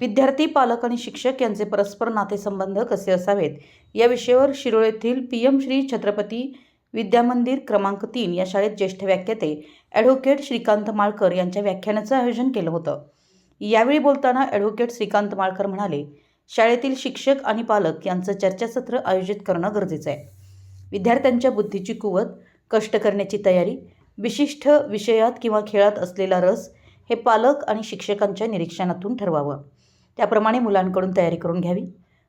विद्यार्थी पालक आणि शिक्षक यांचे परस्पर नातेसंबंध कसे असावेत? या विषयावर शिरोळ येथील पी एम श्री छत्रपती विद्यामंदिर क्रमांक तीन या शाळेत ज्येष्ठ व्याख्याते ॲडव्होकेट श्रीकांत माळकर यांच्या व्याख्यानाचं आयोजन केलं होतं. यावेळी बोलताना ॲडव्होकेट श्रीकांत माळकर म्हणाले शाळेतील शिक्षक आणि पालक यांचं चर्चासत्र आयोजित करणं गरजेचं आहे. विद्यार्थ्यांच्या बुद्धीची कुवत कष्ट करण्याची तयारी विशिष्ट विषयात किंवा खेळात असलेला रस हे पालक आणि शिक्षकांच्या निरीक्षणातून ठरवावं. त्याप्रमाणे मुलांकडून तयारी करून घ्यावी.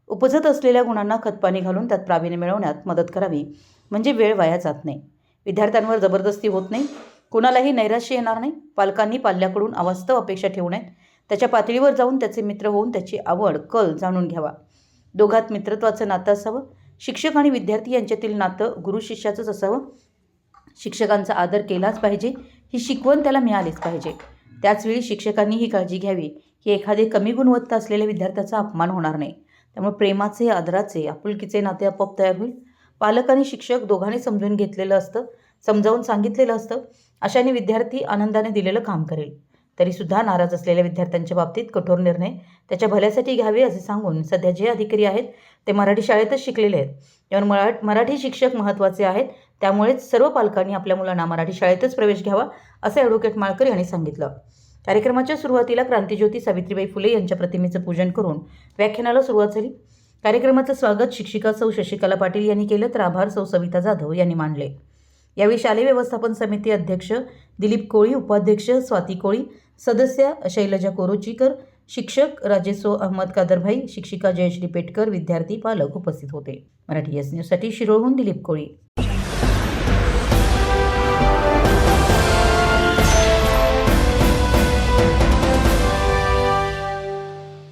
उपजत असलेल्या गुणांना खतपाणी घालून त्यात प्रावीण्य मिळवण्यात मदत करावी. म्हणजे वेळ वाया जात नाही. विद्यार्थ्यांवर जबरदस्ती होत नाही. कुणालाही नैराश्य येणार नाही. पालकांनी पाल्याकडून अवास्तव अपेक्षा ठेवू नयेत. त्याच्या पातळीवर जाऊन त्याचे मित्र होऊन त्याची आवड कल जाणून घ्यावा. दोघात मित्रत्वाचं नातं असावं. शिक्षक आणि विद्यार्थी यांच्यातील नातं गुरु शिष्याचंच असावं. शिक्षकांचा आदर केलाच पाहिजे. ही शिकवण त्याला मिळालीच पाहिजे. त्याचवेळी शिक्षकांनी ही काळजी घ्यावी की एखादे कमी गुणवत्ता असलेल्या विद्यार्थ्याचा अपमान होणार नाही. त्यामुळे प्रेमाचे आदराचे आपुलकीचे नाते आपोआप तयार होईल. पालक आणि शिक्षक दोघांनी समजून घेतलेलं असतं समजावून सांगितलेलं असतं अशाने विद्यार्थी आनंदाने दिलेलं काम करेल. तरीसुद्धा नाराज असलेल्या विद्यार्थ्यांच्या बाबतीत कठोर निर्णय त्याच्या भल्यासाठी घ्यावे असे सांगून सध्या जे अधिकारी आहेत ते मराठी शाळेतच शिकलेले आहेत. यावर मरा मराठी शिक्षक महत्त्वाचे आहेत त्यामुळेच सर्व पालकांनी आपल्या मुलांना मराठी शाळेतच प्रवेश घ्यावा असं ॲडव्होकेट माळकर यांनी सांगितलं. कार्यक्रमाच्या सुरुवातीला क्रांतिज्योती सावित्रीबाई फुले यांच्या प्रतिमेचं पूजन करून व्याख्यानाला सुरुवात झाली. कार्यक्रमाचं स्वागत शिक्षिका सौ शशिकला पाटील यांनी केलं तर आभार सौ सविता जाधव यांनी मांडले. यावेळी शालेय व्यवस्थापन समिती अध्यक्ष दिलीप कोळी उपाध्यक्ष स्वाती कोळी सदस्य शैलजा कोरोचीकर शिक्षक राजेसो अहमद कादरभाई शिक्षिका जयश्री पेटकर विद्यार्थी पालक उपस्थित होते. मराठी एस न्यूजसाठी शिरोळहून दिलीप कोळी.